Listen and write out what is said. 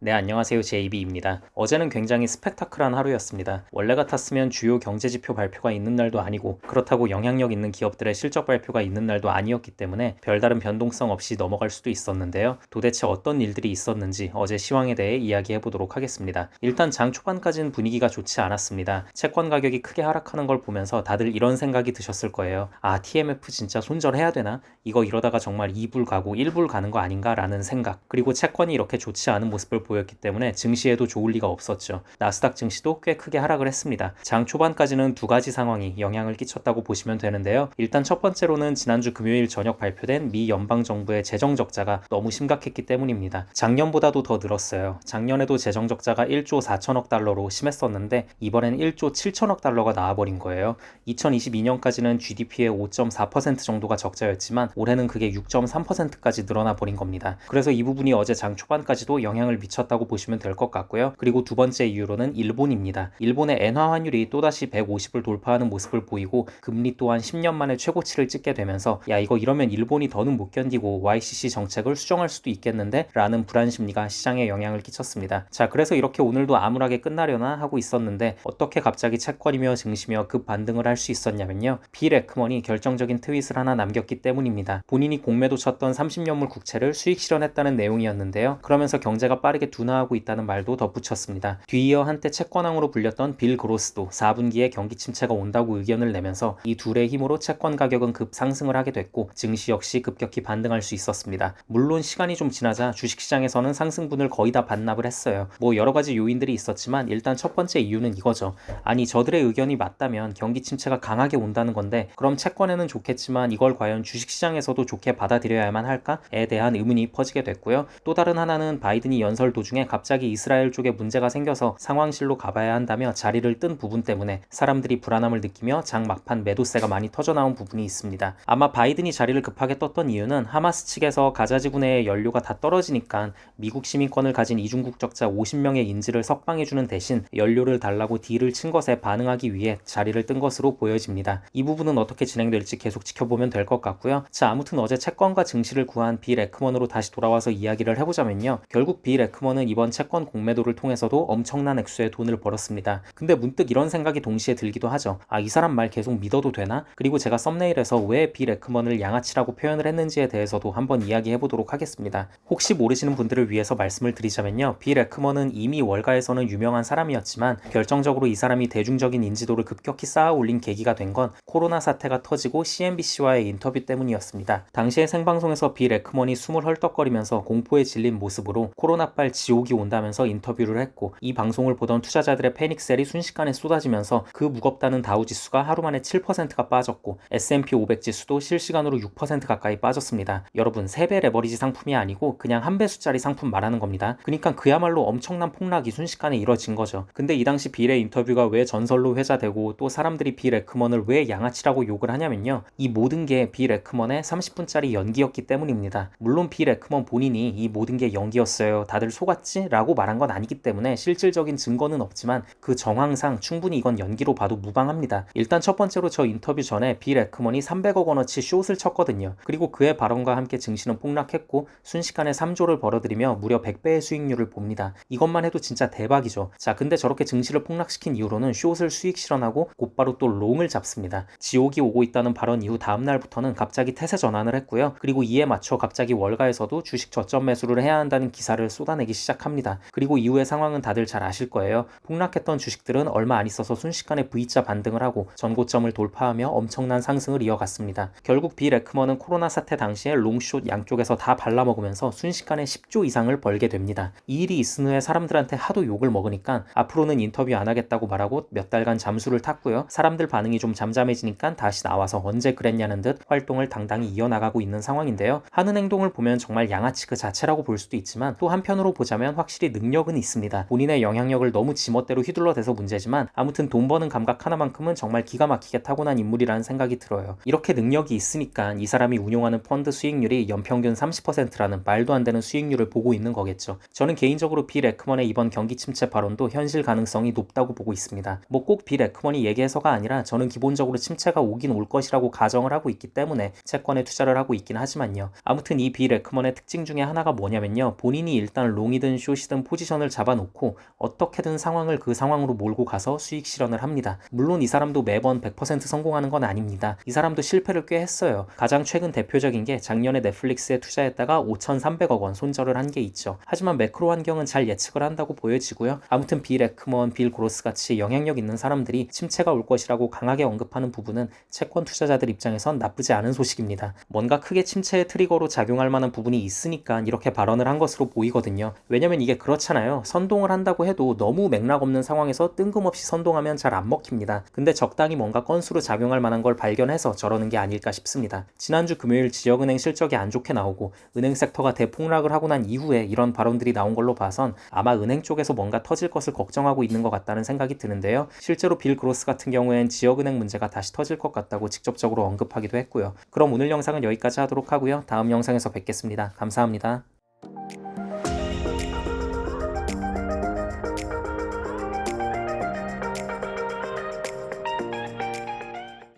네, 안녕하세요. JB입니다. 어제는 굉장히 스펙타클한 하루였습니다. 원래 같았으면 주요 경제지표 발표가 있는 날도 아니고 그렇다고 영향력 있는 기업들의 실적 발표가 있는 날도 아니었기 때문에 별다른 변동성 없이 넘어갈 수도 있었는데요. 도대체 어떤 일들이 있었는지 어제 시황에 대해 이야기해 보도록 하겠습니다. 일단 장 초반까지는 분위기가 좋지 않았습니다. 채권 가격이 크게 하락하는 걸 보면서 다들 이런 생각이 드셨을 거예요. 아, TMF 진짜 손절해야 되나? 이거 이러다가 정말 2불 가고 1불 가는 거 아닌가라는 생각. 그리고 채권이 이렇게 좋지 않은 모습을 보였기 때문에 증시에도 좋을 리가 없었죠. 나스닥 증시도 꽤 크게 하락을 했습니다. 장 초반까지는 두 가지 상황이 영향을 끼쳤다고 보시면 되는데요. 일단 첫 번째로는 지난주 금요일 저녁 발표된 미 연방 정부의 재정 적자가 너무 심각했기 때문입니다. 작년보다도 더 늘었어요. 작년에도 재정 적자가 1조 4천억 달러로 심했었는데 이번엔 1조 7천억 달러가 나와버린 거예요. 2022년까지는 GDP의 5.4% 정도가 적자였지만 올해는 그게 6.3%까지 늘어나 버린 겁니다. 그래서 이 부분이 어제 장 초반까지도 영향을 미쳤 미쳤다고 보시면 될 것 같고요. 그리고 두 번째 이유로는 일본입니다. 일본의 엔화 환율이 또다시 150을 돌파하는 모습을 보이고 금리 또한 10년 만에 최고치를 찍게 되면서 야 이거 이러면 일본이 더는 못 견디고 YCC 정책을 수정할 수도 있겠는데 라는 불안 심리가 시장에 영향을 끼쳤습니다. 자 그래서 이렇게 오늘도 암울하게 끝나려나 하고 있었는데 어떻게 갑자기 채권이며 증시며 급 반등을 할 수 있었냐면요. 빌 에크먼이 결정적인 트윗을 하나 남겼기 때문입니다. 본인이 공매도 쳤던 30년물 국채를 수익 실현했다는 내용이었는데요. 그러면서 경제가 빠르게 둔화하고 있다는 말도 덧붙였습니다. 뒤이어 한때 채권왕으로 불렸던 빌 그로스도 4분기에 경기 침체가 온다고 의견을 내면서 이 둘의 힘으로 채권 가격은 급 상승을 하게 됐고 증시 역시 급격히 반등할 수 있었습니다. 물론 시간이 좀 지나자 주식시장에서는 상승분을 거의 다 반납을 했어요. 뭐 여러 가지 요인들이 있었지만 일단 첫 번째 이유는 이거죠. 아니 저들의 의견이 맞다면 경기 침체가 강하게 온다는 건데 그럼 채권에는 좋겠지만 이걸 과연 주식시장에서도 좋게 받아들여야만 할까에 대한 의문이 퍼지게 됐고요. 또 다른 하나는 바이든이 연설 도중에 갑자기 이스라엘 쪽에 문제가 생겨서 상황실로 가봐야 한다며 자리를 뜬 부분 때문에 사람들이 불안함을 느끼며 장 막판 매도세가 많이 터져나온 부분이 있습니다. 아마 바이든이 자리를 급하게 떴던 이유는 하마스 측에서 가자 지구 내의 연료가 다 떨어지니까 미국 시민권을 가진 이중 국적자 50명의 인질을 석방해주는 대신 연료를 달라고 딜을 친 것에 반응하기 위해 자리를 뜬 것으로 보여집니다. 이 부분은 어떻게 진행될지 계속 지켜보면 될 것 같고요. 자 아무튼 어제 채권과 증시를 구한 빌 에크먼으로 다시 돌아와서 이야기를 해보자면요. 결국 빌 에크먼 에크먼은 이번 채권 공매도를 통해서도 엄청난 액수의 돈을 벌었습니다. 근데 문득 이런 생각이 동시에 들기도 하죠. 아, 이 사람 말 계속 믿어도 되나? 그리고 제가 썸네일에서 왜빌 에크먼을 양아치라고 표현을 했는지에 대해서도 한번 이야기해 보도록 하겠습니다. 혹시 모르시는 분들을 위해서 말씀을 드리자면요. 빌 에크먼은 이미 월가에서는 유명한 사람이었지만 결정적으로 이 사람이 대중적인 인지도를 급격히 쌓아 올린 계기가 된 건 코로나 사태가 터지고 CNBC와의 인터뷰 때문이었습니다. 당시에 생방송에서 빌 에크먼이 숨을 헐떡거리면서 공포에 질린 모습으로 코로나 빨 지옥이 온다면서 인터뷰를 했고 이 방송을 보던 투자자들의 패닉셀이 순식간에 쏟아지면서 그 무겁다는 다우 지수가 하루 만에 7%가 빠졌고 S&P 500 지수도 실시간으로 6% 가까이 빠졌습니다. 여러분 3배 레버리지 상품이 아니고 그냥 한 배수짜리 상품 말하는 겁니다. 그러니까 그야말로 엄청난 폭락이 순식간에 이뤄진 거죠. 근데 이 당시 빌의 인터뷰가 왜 전설로 회자되고 또 사람들이 빌 에크먼을 왜 양아치라고 욕을 하냐면요. 이 모든 게 빌 에크먼의 30분짜리 연기였기 때문입니다. 물론 빌 에크먼 본인이 이 모든 게 연기였어요. 다들 속 속았지? 라고 말한 건 아니기 때문에 실질적인 증거는 없지만 그 정황상 충분히 이건 연기로 봐도 무방합니다. 일단 첫 번째로 저 인터뷰 전에 빌 에크먼이 300억 원어치 숏을 쳤거든요. 그리고 그의 발언과 함께 증시는 폭락했고 순식간에 3조를 벌어들이며 무려 100배의 수익률을 봅니다. 이것만 해도 진짜 대박이죠. 자 근데 저렇게 증시를 폭락시킨 이후로는 숏을 수익 실현하고 곧바로 또 롱을 잡습니다. 지옥이 오고 있다는 발언 이후 다음 날부터는 갑자기 태세 전환을 했고요. 그리고 이에 맞춰 갑자기 월가에서도 주식 저점 매수를 해야 한다는 기사를 쏟아내기 시작합니다. 그리고 이후의 상황은 다들 잘 아실 거예요. 폭락했던 주식들은 얼마 안 있어서 순식간에 V자 반등을 하고 전고점을 돌파하며 엄청난 상승을 이어갔습니다. 결국 빌 에크먼은 코로나 사태 당시에 롱숏 양쪽에서 다 발라먹으면서 순식간에 10조 이상을 벌게 됩니다. 이 일이 있은 후에 사람들한테 하도 욕을 먹으니까 앞으로는 인터뷰 안 하겠다고 말하고 몇 달간 잠수를 탔고요. 사람들 반응이 좀 잠잠해지니까 다시 나와서 언제 그랬냐는 듯 활동을 당당히 이어나가고 있는 상황인데요. 하는 행동을 보면 정말 양아치 그 자체라고 볼 수도 있지만 또 한편으로 보자면 확실히 능력은 있습니다. 본인의 영향력을 너무 지멋대로 휘둘러대서 문제지만 아무튼 돈 버는 감각 하나만큼은 정말 기가 막히게 타고난 인물이라는 생각이 들어요. 이렇게 능력이 있으니까 이 사람이 운용하는 펀드 수익률이 연평균 30%라는 말도 안 되는 수익률을 보고 있는 거겠죠. 저는 개인적으로 빌 에크먼의 이번 경기 침체 발언도 현실 가능성이 높다고 보고 있습니다. 뭐 꼭 빌 에크먼이 얘기해서가 아니라 저는 기본적으로 침체가 오긴 올 것이라고 가정을 하고 있기 때문에 채권에 투자를 하고 있긴 하지만요. 아무튼 이 빌 에크먼의 특징 중에 하나가 뭐냐면요. 본인이 일단 롱 롱이든 숏이든 포지션을 잡아놓고 어떻게든 상황을 그 상황으로 몰고 가서 수익 실현을 합니다. 물론 이 사람도 매번 100% 성공하는 건 아닙니다. 이 사람도 실패를 꽤 했어요. 가장 최근 대표적인 게 작년에 넷플릭스에 투자했다가 5,300억 원 손절을 한 게 있죠. 하지만 매크로 환경은 잘 예측을 한다고 보여지고요. 아무튼 빌 에크먼, 빌 그로스 같이 영향력 있는 사람들이 침체가 올 것이라고 강하게 언급하는 부분은 채권 투자자들 입장에선 나쁘지 않은 소식입니다. 뭔가 크게 침체의 트리거로 작용할 만한 부분이 있으니까 이렇게 발언을 한 것으로 보이거든요. 왜냐면 이게 그렇잖아요. 선동을 한다고 해도 너무 맥락 없는 상황에서 뜬금없이 선동하면 잘 안 먹힙니다. 근데 적당히 뭔가 건수로 작용할 만한 걸 발견해서 저러는 게 아닐까 싶습니다. 지난주 금요일 지역은행 실적이 안 좋게 나오고 은행 섹터가 대폭락을 하고 난 이후에 이런 발언들이 나온 걸로 봐선 아마 은행 쪽에서 뭔가 터질 것을 걱정하고 있는 것 같다는 생각이 드는데요. 실제로 빌 그로스 같은 경우엔 지역은행 문제가 다시 터질 것 같다고 직접적으로 언급하기도 했고요. 그럼 오늘 영상은 여기까지 하도록 하고요. 다음 영상에서 뵙겠습니다. 감사합니다.